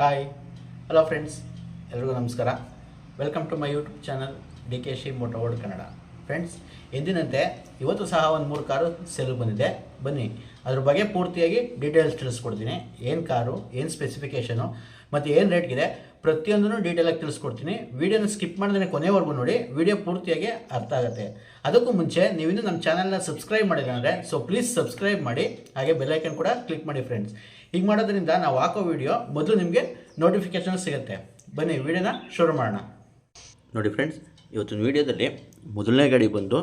Hi hello friends ಎಲ್ರಿಗೂ ನಮಸ್ಕಾರ. Welcome to my YouTube channel D K she ಮೋಟೋವರ್ಡ್ Kannada friends ಎಂದಿನಂತೆ ಇವತ್ತು ಸಹ ಒಂದು ಮೂರು ಕಾರು ಸೆಲ್ ಬಂದಿದೆ. ಬನ್ನಿ, ಅದ್ರ ಬಗ್ಗೆ ಪೂರ್ತಿಯಾಗಿ ಡೀಟೇಲ್ಸ್ ತಿಳಿಸ್ಕೊಡ್ತೀನಿ. ಏನು ಕಾರು, ಏನು ಸ್ಪೆಸಿಫಿಕೇಷನು ಮತ್ತು ಏನು ರೇಟ್ಗಿದೆ ಪ್ರತಿಯೊಂದನ್ನು ಡೀಟೇಲಾಗಿ ತಿಳಿಸ್ಕೊಡ್ತೀನಿ. ವೀಡಿಯೋನ ಸ್ಕಿಪ್ ಮಾಡಿದ್ರೆ ಕೊನೆವರೆಗೂ ನೋಡಿ ವಿಡಿಯೋ ಪೂರ್ತಿಯಾಗಿ ಅರ್ಥ ಆಗುತ್ತೆ. ಅದಕ್ಕೂ ಮುಂಚೆ, ನೀವಿನ್ನೂ ನಮ್ಮ ಚಾನಲ್ನ ಸಬ್ಸ್ಕ್ರೈಬ್ ಮಾಡಿದ್ರೆ ಅಂದರೆ ಸೊ ಪ್ಲೀಸ್ ಸಬ್ಸ್ಕ್ರೈಬ್ ಮಾಡಿ, ಹಾಗೆ ಬೆಲ್ಲೈಕನ್ ಕೂಡ ಕ್ಲಿಕ್ ಮಾಡಿ ಫ್ರೆಂಡ್ಸ್ ಹೀಗೆ ಮಾಡೋದ್ರಿಂದ ನಾವು ಹಾಕೋ ವಿಡಿಯೋ ಮೊದಲು ನಿಮಗೆ ನೋಟಿಫಿಕೇಶನ್ ಸಿಗುತ್ತೆ. ಬನ್ನಿ, ವಿಡಿಯೋನ ಶುರು ಮಾಡೋಣ. ನೋಡಿ ಫ್ರೆಂಡ್ಸ್ ಇವತ್ತಿನ ವಿಡಿಯೋದಲ್ಲಿ ಮೊದಲನೇ ಗಾಡಿ ಬಂದು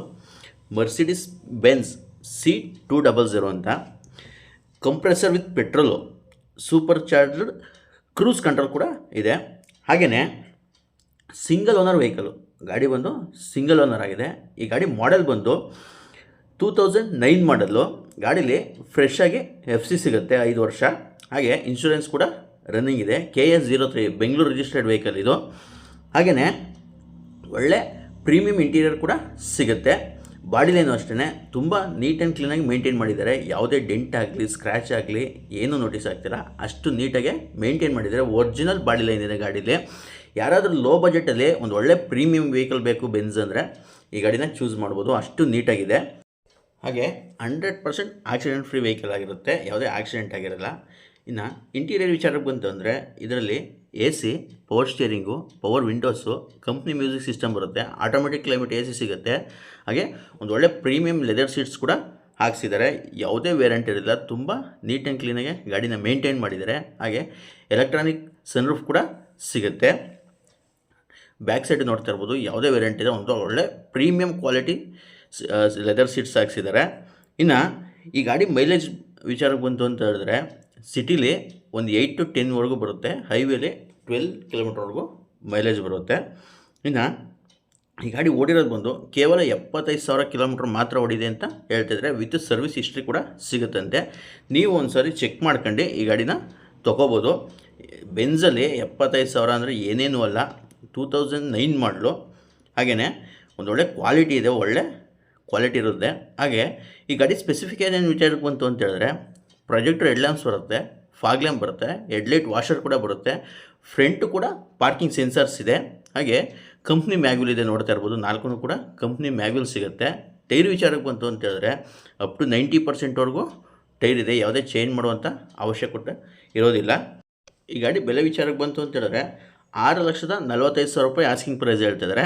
Mercedes Benz C two double zero ಅಂತ. Compressor with petrol super charged cruise control ಕೂಡ ಇದೆ. ಹಾಗೆಯೇ ಸಿಂಗಲ್ ಓನರ್ ವೆಹಿಕಲು ಗಾಡಿ ಬಂದು ಸಿಂಗಲ್ ಓನರ್ ಆಗಿದೆ. ಈ ಗಾಡಿ ಮಾಡೆಲ್ ಬಂದು ಟೂ ತೌಸಂಡ್ ನೈನ್ ಮಾಡಲು ಗಾಡೀಲಿ ಫ್ರೆಶ್ ಎಫ್ ಸಿ ಸಿಗುತ್ತೆ ಐದು ವರ್ಷ. ಹಾಗೆ ಇನ್ಶೂರೆನ್ಸ್ ಕೂಡ ರನ್ನಿಂಗ್ ಇದೆ. K S zero three Bengaluru registered vehicle ಇದು. ಹಾಗೆಯೇ ಒಳ್ಳೆ ಪ್ರೀಮಿಯಂ ಇಂಟೀರಿಯರ್ ಕೂಡ ಸಿಗುತ್ತೆ. ಬಾಡಿ ಲೈನು ಅಷ್ಟೇ ತುಂಬ ನೀಟ್ ಆ್ಯಂಡ್ ಕ್ಲೀನಾಗಿ ಮೇಂಟೈನ್ ಮಾಡಿದ್ದಾರೆ. ಯಾವುದೇ ಡೆಂಟ್ ಆಗಲಿ ಸ್ಕ್ರ್ಯಾಚ್ ಆಗಲಿ, ಏನೂ ನೋಟಿಸ್ ಆಗ್ತಿಲ್ಲ. ಅಷ್ಟು ನೀಟಾಗೆ ಮೇಂಟೈನ್ ಮಾಡಿದ್ದಾರೆ. ಒರಿಜಿನಲ್ ಬಾಡಿ ಲೈನ್ ಇದೆ ಗಾಡೀಲಿ. ಯಾರಾದರೂ ಲೋ ಬಜೆಟಲ್ಲಿ ಒಂದು ಒಳ್ಳೆ ಪ್ರೀಮಿಯಂ ವೆಹಿಕಲ್ ಬೇಕು ಬೆನ್ಸ್ ಅಂದರೆ, ಈ ಗಾಡಿನ ಚೂಸ್ ಮಾಡ್ಬೋದು. ಅಷ್ಟು ನೀಟಾಗಿದೆ ಹಾಗೆ hundred percent accident free vehicle ಆಗಿರುತ್ತೆ, ಯಾವುದೇ ಆಕ್ಸಿಡೆಂಟ್ ಆಗಿರಲ್ಲ. ಇನ್ನು ಇಂಟೀರಿಯರ್ ವಿಚಾರಕ್ಕೆ ಬಂತು ಅಂದರೆ ಇದರಲ್ಲಿ A C, power steering, power windows, company music system ಬರುತ್ತೆ, ಆಟೋಮೆಟಿಕ್ ಕ್ಲೈಮೇಟ್ ಎ ಸಿ ಸಿಗುತ್ತೆ. ಹಾಗೆ ಒಂದು ಒಳ್ಳೆ ಪ್ರೀಮಿಯಂ ಲೆದರ್ ಸೀಟ್ಸ್ ಕೂಡ ಹಾಕ್ಸಿದ್ದಾರೆ. ಯಾವುದೇ ವೇರಿಯಂಟ್ ಇರಲಿಲ್ಲ ತುಂಬ ನೀಟ್ ಆ್ಯಂಡ್ ಕ್ಲೀನಾಗಿ ಗಾಡಿನ ಮೇಂಟೈನ್ ಮಾಡಿದ್ದಾರೆ. ಹಾಗೆ ಎಲೆಕ್ಟ್ರಾನಿಕ್ ಸನ್ರೂಫ್ ಕೂಡ ಸಿಗುತ್ತೆ. ಬ್ಯಾಕ್ ಸೈಡ್ ನೋಡ್ತಾ ಇರ್ಬೋದು, ಯಾವುದೇ ವೇರಿಯಂಟ್ ಇದೆ ಒಂದು ಒಳ್ಳೆ ಪ್ರೀಮಿಯಂ ಕ್ವಾಲಿಟಿ ಲೆದರ್ ಸೀಟ್ಸ್ ಹಾಕ್ಸಿದ್ದಾರೆ ಇನ್ನು ಈ ಗಾಡಿ ಮೈಲೇಜ್ ವಿಚಾರಕ್ಕೆ ಬಂತು ಅಂತ ಹೇಳಿದ್ರೆ ಸಿಟಿಲಿ ಒಂದು ಏಯ್ಟ್ ಟು ಟೆನ್ವರೆಗೂ ಬರುತ್ತೆ. ಹೈವೇಲಿ ಟ್ವೆಲ್ ಕಿಲೋಮೀಟ್ರ್ವರೆಗೂ ಮೈಲೇಜ್ ಬರುತ್ತೆ. ಇನ್ನು ಈ ಗಾಡಿ ಓಡಿರೋದು ಬಂದು ಕೇವಲ ಎಪ್ಪತ್ತೈದು ಸಾವಿರ ಕಿಲೋಮೀಟ್ರ್ ಮಾತ್ರ ಓಡಿದೆ ಅಂತ ಹೇಳ್ತಿದ್ರೆ ವಿತ್ ಸರ್ವಿಸ್ ಹಿಸ್ಟ್ರಿ ಕೂಡ ಸಿಗುತ್ತಂತೆ. ನೀವು ಒಂದು ಚೆಕ್ ಮಾಡ್ಕೊಂಡು ಈ ಗಾಡಿನ ತೊಗೋಬೋದು. ಬೆನ್ಸಲ್ಲಿ ಎಪ್ಪತ್ತೈದು ಸಾವಿರ ಅಂದರೆ ಏನೇನೂ ಅಲ್ಲ. ಟೂ ತೌಸಂಡ್ ನೈನ್ ಮಾಡಲು ಹಾಗೆಯೇ ಒಂದೊಳ್ಳೆ ಕ್ವಾಲಿಟಿ ಇದೆ, ಒಳ್ಳೆ ಕ್ವಾಲಿಟಿ ಇರುತ್ತೆ. ಹಾಗೆ ಈ ಗಾಡಿ ಸ್ಪೆಸಿಫಿಕೇಷನ್ ವಿಚಾರಕ್ಕೆ ಬಂತು ಅಂತ ಹೇಳಿದ್ರೆ ಪ್ರೊಜೆಕ್ಟರ್ ಹೆಡ್ಲ್ಯಾಂಪ್ಸ್ ಬರುತ್ತೆ ಫಾಗ್ ಲ್ಯಾಂಪ್ ಬರುತ್ತೆ ಹೆಡ್ಲೈಟ್ ವಾಷರ್ ಕೂಡ ಬರುತ್ತೆ ಫ್ರಂಟು ಕೂಡ ಪಾರ್ಕಿಂಗ್ ಸೆನ್ಸರ್ಸ್ ಇದೆ. ಹಾಗೆ ಕಂಪ್ನಿ ಮ್ಯಾಗ್ಯೂಲ್ ಇದೆ ನೋಡ್ತಾ ಇರ್ಬೋದು ನಾಲ್ಕು ಕೂಡ ಕಂಪ್ನಿ ಮ್ಯಾಗ್ಯೂಲ್ ಸಿಗುತ್ತೆ. ಟೈರ್ ವಿಚಾರಕ್ಕೆ ಬಂತು ಅಂತ ಹೇಳಿದ್ರೆ ಅಪ್ ಟು ನೈಂಟಿ ಪರ್ಸೆಂಟ್ವರೆಗೂ ಟೈರ್ ಇದೆ, ಯಾವುದೇ ಚೇಂಜ್ ಮಾಡುವಂಥ ಅವಶ್ಯಕತೆ ಇರೋದಿಲ್ಲ. ಈ ಗಾಡಿ ಬೆಲೆ ವಿಚಾರಕ್ಕೆ ಬಂತು ಅಂತ ಹೇಳಿದ್ರೆ, ಆರು ಲಕ್ಷದ ನಲವತ್ತೈದು ಸಾವಿರ ರೂಪಾಯಿ ಆಸ್ಕಿಂಗ್ ಪ್ರೈಸ್ ಹೇಳ್ತಿದ್ದಾರೆ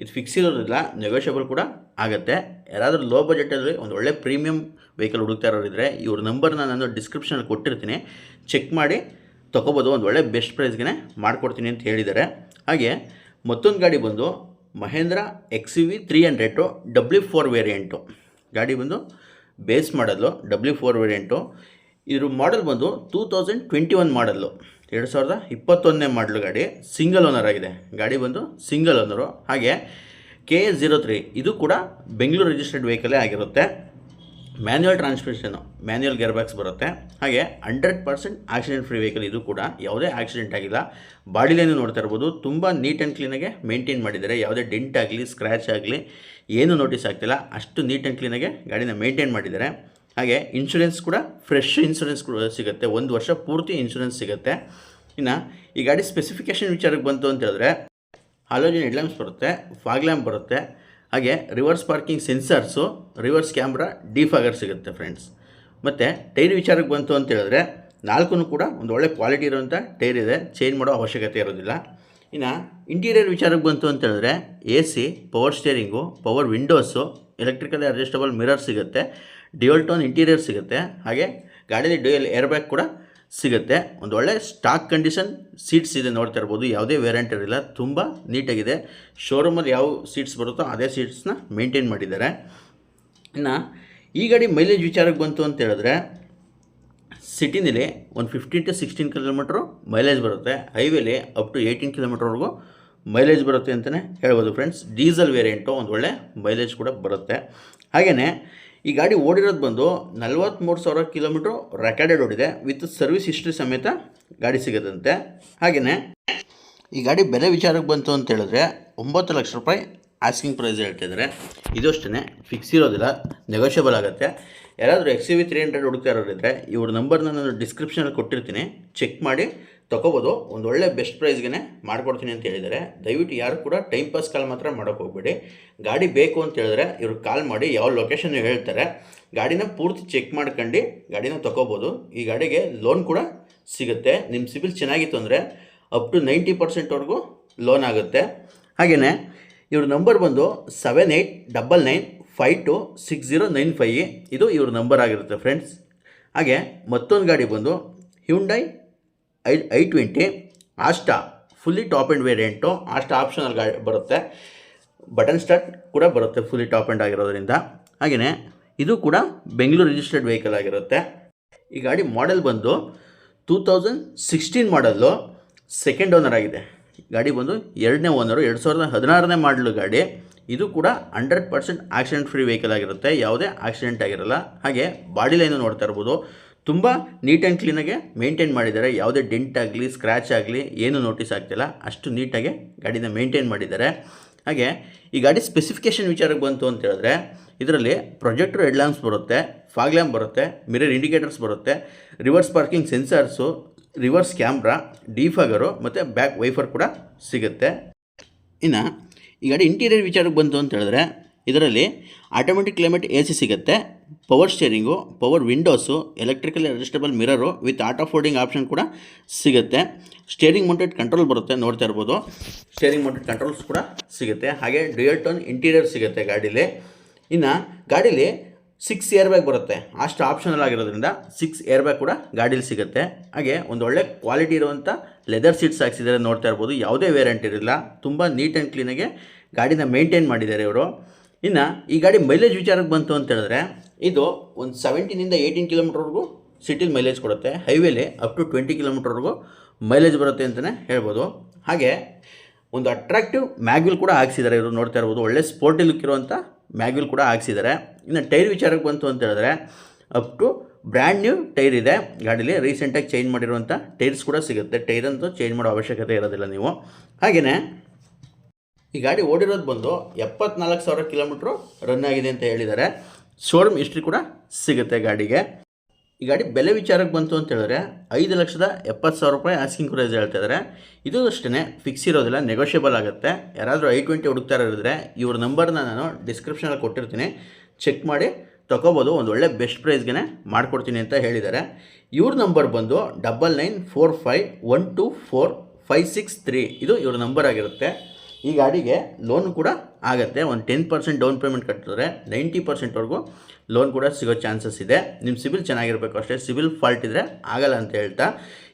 ಇದು ಫಿಕ್ಸ್ ಇರೋದಿಲ್ಲ ನೆಗೋಷಿಯಬಲ್ ಕೂಡ ಆಗುತ್ತೆ. ಯಾರಾದರೂ ಲೋ ಬಜೆಟಲ್ಲಿ ಒಂದು ಒಳ್ಳೆ ಪ್ರೀಮಿಯಂ ವೆಹಿಕಲ್ ಹುಡುಕ್ತಾ ಇರೋರಿದ್ರೆ ಇವ್ರ ನಂಬರ್ನ ನಾನು ಡಿಸ್ಕ್ರಿಪ್ಷನಲ್ಲಿ ಕೊಟ್ಟಿರ್ತೀನಿ. ಚೆಕ್ ಮಾಡಿ ತೊಗೋಬೋದು, ಒಂದು ಒಳ್ಳೆ ಬೆಸ್ಟ್ ಪ್ರೈಸ್ಗೆ ಮಾಡಿಕೊಡ್ತೀನಿ ಅಂತ ಹೇಳಿದ್ದಾರೆ. ಹಾಗೆ ಮತ್ತೊಂದು ಗಾಡಿ ಬಂದು Mahindra X V three hundred W four variant ಗಾಡಿ ಬಂದು base model W four variant ಇದ್ರ ಮಾಡೆಲ್ ಬಂದು two thousand twenty one model ಎರಡು ಸಾವಿರದ ಇಪ್ಪತ್ತೊಂದನೇ ಮಾಡಲು ಗಾಡಿ ಸಿಂಗಲ್ ಓನರ್ ಆಗಿದೆ. ಗಾಡಿ ಬಂದು ಸಿಂಗಲ್ ಓನರು ಹಾಗೆ ಕೆ ಎಸ್ ಜೀರೋ ತ್ರೀ ಇದು ಕೂಡ ಬೆಂಗಳೂರು ರಿಜಿಸ್ಟರ್ಡ್ ವೆಹಿಕಲೇ ಆಗಿರುತ್ತೆ. Manual transmission manual gear box ಬರುತ್ತೆ. ಹಾಗೆ hundred percent accident free vehicle ಇದು ಕೂಡ. ಯಾವುದೇ ಆಕ್ಸಿಡೆಂಟ್ ಆಗಿಲ್ಲ. ಬಾಡಿ ಲೈನು ನೋಡ್ತಾ ಇರ್ಬೋದು. ತುಂಬ ನೀಟ್ ಆ್ಯಂಡ್ ಕ್ಲೀನಾಗೆ ಮೇಂಟೈನ್ ಮಾಡಿದ್ದಾರೆ. ಯಾವುದೇ ಡೆಂಟ್ ಆಗಲಿ ಸ್ಕ್ರ್ಯಾಚ್ ಆಗಲಿ, ಏನೂ ನೋಟಿಸ್ ಆಗ್ತಿಲ್ಲ. ಅಷ್ಟು ನೀಟ್ ಆ್ಯಂಡ್ ಕ್ಲೀನಾಗೆ ಗಾಡಿನ ಮೇಂಟೈನ್ ಮಾಡಿದ್ದಾರೆ. ಹಾಗೆ ಇನ್ಶೂರೆನ್ಸ್ ಕೂಡ ಫ್ರೆಶ್ ಇನ್ಶೂರೆನ್ಸ್ ಕೂಡ ಸಿಗುತ್ತೆ. ಒಂದು ವರ್ಷ ಪೂರ್ತಿ ಇನ್ಶೂರೆನ್ಸ್ ಸಿಗುತ್ತೆ. ಇನ್ನು ಈ ಗಾಡಿ ಸ್ಪೆಸಿಫಿಕೇಷನ್ ವಿಚಾರಕ್ಕೆ ಬಂತು ಅಂತ ಹೇಳಿದ್ರೆ ಹಾಲೋಜಿನ್ ಹೆಡ್ಲ್ಯಾಂಪ್ಸ್ ಬರುತ್ತೆ ಫಾಗ್ ಲ್ಯಾಂಪ್ ಬರುತ್ತೆ, ಹಾಗೆ reverse parking sensors reverse camera defogger ಸಿಗುತ್ತೆ ಫ್ರೆಂಡ್ಸ್ ಮತ್ತು ಟೈರ್ ವಿಚಾರಕ್ಕೆ ಬಂತು ಅಂತ ಹೇಳಿದ್ರೆ ನಾಲ್ಕು ಕೂಡ ಒಂದು ಒಳ್ಳೆ ಕ್ವಾಲಿಟಿ ಇರುವಂಥ ಟೈರ್ ಇದೆ. ಚೇಂಜ್ ಮಾಡೋ ಅವಶ್ಯಕತೆ ಇರೋದಿಲ್ಲ. ಇನ್ನು ಇಂಟೀರಿಯರ್ ವಿಚಾರಕ್ಕೆ ಬಂತು ಅಂತ ಹೇಳಿದ್ರೆ A C power steering power windows electrical adjustable mirror ಸಿಗುತ್ತೆ. ಡ್ಯುಯಲ್ ಟೋನ್ ಇಂಟೀರಿಯರ್ ಸಿಗುತ್ತೆ. ಹಾಗೆ ಗಾಡಿಯಲ್ಲಿ ಡ್ಯುಯಲ್ ಏರ್ ಬ್ಯಾಗ್ ಕೂಡ ಸಿಗುತ್ತೆ. ಒಂದು ಒಳ್ಳೆ ಸ್ಟಾಕ್ ಕಂಡೀಷನ್ ಸೀಟ್ಸ್ ಇದೆ ನೋಡ್ತಾ ಇರ್ಬೋದು. ಯಾವುದೇ ವೇರಿಯಂಟ್ ಇರಲಿಲ್ಲ. ತುಂಬ ನೀಟಾಗಿದೆ. ಶೋರೂಮಲ್ಲಿ ಯಾವ ಸೀಟ್ಸ್ ಬರುತ್ತೋ ಅದೇ ಸೀಟ್ಸ್ನ ಮೇಂಟೈನ್ ಮಾಡಿದ್ದಾರೆ. ಇನ್ನು ಈ ಗಾಡಿ ಮೈಲೇಜ್ ವಿಚಾರಕ್ಕೆ ಬಂತು ಅಂತ ಹೇಳಿದ್ರೆ ಸಿಟಿನಲ್ಲಿ ಒಂದು fifteen to sixteen kilometre mileage ಬರುತ್ತೆ. ಹೈವೇಲಿ ಅಪ್ ಟು ಏಯ್ಟೀನ್ ಕಿಲೋಮೀಟ್ರ್ವರೆಗೂ ಮೈಲೇಜ್ ಬರುತ್ತೆ ಅಂತಲೇ ಹೇಳ್ಬೋದು ಫ್ರೆಂಡ್ಸ್ ಡೀಸೆಲ್ ವೇರಿಯಂಟು ಒಂದು ಒಳ್ಳೆ ಮೈಲೇಜ್ ಕೂಡ ಬರುತ್ತೆ. ಹಾಗೆಯೇ ಈ ಗಾಡಿ ಓಡಿರೋದು ಬಂದು ನಲ್ವತ್ತ್ಮೂರು ಸಾವಿರ ಕಿಲೋಮೀಟ್ರ್ ರೆಕಾರ್ಡೆಡ್ ಓಡಿದೆ. ವಿತ್ ಸರ್ವಿಸ್ ಹಿಸ್ಟ್ರಿ ಸಮೇತ ಗಾಡಿ ಸಿಗದಂತೆ. ಹಾಗೆಯೇ ಈ ಗಾಡಿ ಬೆಲೆ ವಿಚಾರಕ್ಕೆ ಬಂತು ಅಂತ ಹೇಳಿದ್ರೆ ಒಂಬತ್ತು ಲಕ್ಷ ರೂಪಾಯಿ ಆಸ್ಕಿಂಗ್ ಪ್ರೈಸ್ ಹೇಳ್ತಿದ್ದಾರೆ ಇದು ಅಷ್ಟೇ ಫಿಕ್ಸ್ ಇರೋದಿಲ್ಲ ನೆಗೋಷಿಯಬಲ್ ಆಗುತ್ತೆ. ಯಾರಾದರೂ ಎಕ್ಸ್ ವಿ ತ್ರೀ ಹಂಡ್ರೆಡ್ ಹುಡುಕ್ತಾ ಇರೋರಿದ್ರೆ ಇವ್ರ ನಂಬರ್ನ ನಾನು ಡಿಸ್ಕ್ರಿಪ್ಷನಲ್ಲಿ ಕೊಟ್ಟಿರ್ತೀನಿ. ಚೆಕ್ ಮಾಡಿ ತಗೋಬೋದು ಒಂದು ಒಳ್ಳೆ ಬೆಸ್ಟ್ ಪ್ರೈಸ್ಗೆ ಮಾಡ್ಕೊಡ್ತೀನಿ ಅಂತ ಹೇಳಿದರೆ ದಯವಿಟ್ಟು ಯಾರು ಕೂಡ ಟೈಮ್ ಪಾಸ್ ಕಾಲ್ ಮಾತ್ರ ಮಾಡೋಕ್ಕೆ ಹೋಗ್ಬೇಡಿ. ಗಾಡಿ ಬೇಕು ಅಂತ ಹೇಳಿದ್ರೆ ಇವ್ರು ಕಾಲ್ ಮಾಡಿ ಯಾವ ಲೊಕೇಶನ್ ಹೇಳ್ತಾರೆ. ಗಾಡಿನ ಪೂರ್ತಿ ಚೆಕ್ ಮಾಡ್ಕೊಂಡು ಗಾಡಿನ ತಗೋಬೋದು ಈ ಗಾಡಿಗೆ ಲೋನ್ ಕೂಡ ಸಿಗುತ್ತೆ. ನಿಮ್ಮ ಸಿಬಿಲ್ ಚೆನ್ನಾಗಿತ್ತು ಅಂದರೆ ಅಪ್ ಟು ನೈಂಟಿ ಪರ್ಸೆಂಟ್ವರೆಗೂ ಲೋನ್ ಆಗುತ್ತೆ. ಹಾಗೆಯೇ ಇವ್ರ ನಂಬರ್ ಬಂದು seven eight double nine five two six zero nine five ಇದು ಇವ್ರ ನಂಬರ್ ಆಗಿರುತ್ತೆ ಫ್ರೆಂಡ್ಸ್ ಹಾಗೆ ಮತ್ತೊಂದು ಗಾಡಿ ಬಂದು Hyundai I I twenty Asta fully top and variant Asta optional ಗಾಡಿ ಬರುತ್ತೆ. ಬಟನ್ ಸ್ಟಾರ್ಟ್ ಕೂಡ ಬರುತ್ತೆ ಫುಲ್ಲಿ ಟಾಪ್ ಆ್ಯಂಡ್ ಆಗಿರೋದ್ರಿಂದ. ಹಾಗೆಯೇ ಇದು ಕೂಡ ಬೆಂಗಳೂರು ರಿಜಿಸ್ಟರ್ಡ್ ವೆಹಿಕಲ್ ಆಗಿರುತ್ತೆ. ಈ ಗಾಡಿ ಮಾಡೆಲ್ ಬಂದು two thousand sixteen model second owner ಆಗಿದೆ. ಗಾಡಿ ಬಂದು ಎರಡನೇ ಓನರು ಎರಡು ಸಾವಿರದ ಹದಿನಾರನೇ ಮಾಡಲು ಗಾಡಿ. ಇದು ಕೂಡ hundred percent accident free vehicle ಆಗಿರುತ್ತೆ. ಯಾವುದೇ ಆಕ್ಸಿಡೆಂಟ್ ಆಗಿರಲ್ಲ. ಹಾಗೆ ಬಾಡಿ ಲೈನು ನೋಡ್ತಾ ಇರ್ಬೋದು. ತುಂಬ ನೀಟ್ ಆ್ಯಂಡ್ ಕ್ಲೀನಾಗೆ ಮೇಂಟೈನ್ ಮಾಡಿದ್ದಾರೆ. ಯಾವುದೇ ಡೆಂಟ್ ಆಗಲಿ ಸ್ಕ್ರ್ಯಾಚ್ ಆಗಲಿ, ಏನು ನೋಟಿಸ್ ಆಗ್ತಿಲ್ಲ. ಅಷ್ಟು ನೀಟಾಗಿ ಗಾಡಿನ ಮೇಂಟೈನ್ ಮಾಡಿದ್ದಾರೆ. ಹಾಗೆ ಈ ಗಾಡಿ ಸ್ಪೆಸಿಫಿಕೇಷನ್ ವಿಚಾರಕ್ಕೆ ಬಂತು ಅಂತ ಹೇಳಿದ್ರೆ, ಇದರಲ್ಲಿ ಪ್ರೊಜೆಕ್ಟರ್ ಹೆಡ್ ಬರುತ್ತೆ ಫಾಗ್ ಲ್ಯಾಂಪ್ ಬರುತ್ತೆ ಮಿರರ್ ಇಂಡಿಕೇಟರ್ಸ್ ಬರುತ್ತೆ reverse parking sensors reverse camera defogger ಮತ್ತು ಬ್ಯಾಕ್ ವೈಫರ್ ಕೂಡ ಸಿಗುತ್ತೆ. ಇನ್ನು ಈ ಗಾಡಿ ಇಂಟೀರಿಯರ್ ವಿಚಾರಕ್ಕೆ ಬಂತು ಅಂತ ಹೇಳಿದ್ರೆ, ಇದರಲ್ಲಿ ಆಟೋಮೆಟಿಕ್ ಕ್ಲೈಮೇಟ್ ಎ ಸಿ ಸಿಗುತ್ತೆ. Power steering power windows electrical adjustable mirror with auto folding option ಕೂಡ ಸಿಗುತ್ತೆ. ಸ್ಟೇರಿಂಗ್ ಮೌಂಟೆಡ್ ಕಂಟ್ರೋಲ್ ಬರುತ್ತೆ, ನೋಡ್ತಾ ಇರ್ಬೋದು. ಸ್ಟೇರಿಂಗ್ ಮೌಂಟೆಡ್ ಕಂಟ್ರೋಲ್ಸ್ ಕೂಡ ಸಿಗುತ್ತೆ. ಹಾಗೆ ಡ್ಯುಯಲ್ ಟೋನ್ ಇಂಟೀರಿಯರ್ ಸಿಗುತ್ತೆ ಗಾಡೀಲಿ. ಇನ್ನು ಗಾಡೀಲಿ ಸಿಕ್ಸ್ ಏರ್ ಬ್ಯಾಗ್ ಬರುತ್ತೆ. ಅಷ್ಟು ಆಪ್ಷನಲ್ ಆಗಿರೋದ್ರಿಂದ ಸಿಕ್ಸ್ ಏರ್ ಬ್ಯಾಗ್ ಕೂಡ ಗಾಡೀಲಿ ಸಿಗುತ್ತೆ. ಹಾಗೆ ಒಂದು ಒಳ್ಳೆ ಕ್ವಾಲಿಟಿ ಇರುವಂಥ ಲೆದರ್ ಸೀಟ್ಸ್ ಹಾಕ್ಸಿದ್ದಾರೆ ನೋಡ್ತಾ ಇರ್ಬೋದು. ಯಾವುದೇ ವೇರಿಯಂಟ್ ಇರಲಿಲ್ಲ ತುಂಬ ನೀಟ್ ಆ್ಯಂಡ್ ಕ್ಲೀನಾಗೆ ಗಾಡಿನ ಮೇಂಟೈನ್ ಮಾಡಿದ್ದಾರೆ ಇವರು. ಇನ್ನು ಈ ಗಾಡಿ ಮೈಲೇಜ್ ವಿಚಾರಕ್ಕೆ ಬಂತು ಅಂತ ಹೇಳಿದ್ರೆ ಇದು ಒಂದು ಸೆವೆಂಟೀನಿಂದ ಏಯ್ಟೀನ್ ಕಿಲೋಮೀಟರ್ವರೆಗೂ ಸಿಟಿಲಿ ಮೈಲೇಜ್ ಕೊಡುತ್ತೆ. ಹೈವೇಲಿ ಅಪ್ ಟು ಟ್ವೆಂಟಿ ಕಿಲೋಮೀಟರ್ವರೆಗೂ ಮೈಲೇಜ್ ಬರುತ್ತೆ ಅಂತಲೇ ಹೇಳ್ಬೋದು. ಹಾಗೆ ಒಂದು ಅಟ್ರಾಕ್ಟಿವ್ ಮ್ಯಾಗ್ವಿಲ್ ಕೂಡ ಹಾಕ್ಸಿದ್ದಾರೆ. ಇವರು ನೋಡ್ತಾ ಇರ್ಬೋದು. ಒಳ್ಳೆ ಸ್ಪೋರ್ಟಿ ಲುಕ್ ಇರುವಂಥ ಮ್ಯಾಗ್ವಿಲ್ ಕೂಡ ಹಾಕ್ಸಿದ್ದಾರೆ. ಇನ್ನು ಟೈರ್ ವಿಚಾರಕ್ಕೆ ಬಂತು ಅಂತ ಹೇಳಿದ್ರೆ up to brand new tyre ಇದೆ. ಗಾಡೀಲಿ ರೀಸೆಂಟಾಗಿ ಚೇಂಜ್ ಮಾಡಿರುವಂಥ ಟೈರ್ಸ್ ಕೂಡ ಸಿಗುತ್ತೆ. ಟೈರ್ ಅಂತೂ ಚೇಂಜ್ ಮಾಡೋ ಅವಶ್ಯಕತೆ ಇರೋದಿಲ್ಲ ನೀವು. ಹಾಗೆಯೇ ಈ ಗಾಡಿ ಓಡಿರೋದು ಬಂದು ಎಪ್ಪತ್ನಾಲ್ಕು ಸಾವಿರ ಕಿಲೋಮೀಟ್ರು ರನ್ ಆಗಿದೆ ಅಂತ ಹೇಳಿದ್ದಾರೆ. ಶೋರೂಮ್ ಹಿಸ್ಟ್ರಿ ಕೂಡ ಸಿಗುತ್ತೆ ಗಾಡಿಗೆ. ಈ ಗಾಡಿ ಬೆಲೆ ವಿಚಾರಕ್ಕೆ ಬಂತು ಅಂತ ಹೇಳಿದ್ರೆ ಐದು ಲಕ್ಷದ ಎಪ್ಪತ್ತು ಸಾವಿರ ರೂಪಾಯಿ ಆಸ್ಕಿಂಗ್ ಪ್ರೈಸ್ ಹೇಳ್ತಾ ಇದ್ದಾರೆ. ಇದು ಅಷ್ಟೇ ಫಿಕ್ಸ್ ಇರೋದಿಲ್ಲ ನೆಗೋಷಿಯಬಲ್ ಆಗುತ್ತೆ. ಯಾರಾದರೂ ಐ ಟ್ವೆಂಟಿ ಹುಡುಕ್ತಾ ಇರೋದ್ರೆ ಇವ್ರ ನಂಬರ್ನ ನಾನು ಡಿಸ್ಕ್ರಿಪ್ಷನಲ್ಲಿ ಕೊಟ್ಟಿರ್ತೀನಿ. ಚೆಕ್ ಮಾಡಿ, ತೊಗೋಬೋದು, ಒಂದು ಒಳ್ಳೆ ಬೆಸ್ಟ್ ಪ್ರೈಸ್ಗೆ ಮಾಡಿಕೊಡ್ತೀನಿ ಅಂತ ಹೇಳಿದ್ದಾರೆ. ಇವ್ರ ನಂಬರ್ ಬಂದು double nine four five one two four five six three ಇದು ಇವ್ರ ನಂಬರ್ ಆಗಿರುತ್ತೆ. ಈ ಗಾಡಿಗೆ ಲೋನ್ ಕೂಡ ಆಗುತ್ತೆ. ಒಂದು ಟೆನ್ ಪರ್ಸೆಂಟ್ ಡೌನ್ ಪೇಮೆಂಟ್ ಕಟ್ಟಿದ್ರೆ ನೈಂಟಿ ಪರ್ಸೆಂಟ್ವರೆಗೂ ಲೋನ್ ಕೂಡ ಸಿಗೋ ಚಾನ್ಸಸ್ ಇದೆ. ನಿಮ್ಮ ಸಿಬಿಲ್ ಚೆನ್ನಾಗಿರಬೇಕು ಅಷ್ಟೇ. ಸಿಬಿಲ್ ಫಾಲ್ಟ್ ಇದ್ದರೆ ಆಗಲ್ಲ ಅಂತ ಹೇಳ್ತಾ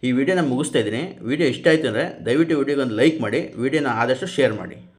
ಈ ವಿಡಿಯೋನ ಮುಗಿಸ್ತಾ ಇದ್ದೀನಿ. ವಿಡಿಯೋ ಇಷ್ಟ ಆಯಿತು ಅಂದರೆ ದಯವಿಟ್ಟು ವಿಡಿಯೋಗೊಂದು ಲೈಕ್ ಮಾಡಿ. ವಿಡಿಯೋನ ಆದಷ್ಟು ಶೇರ್ ಮಾಡಿ.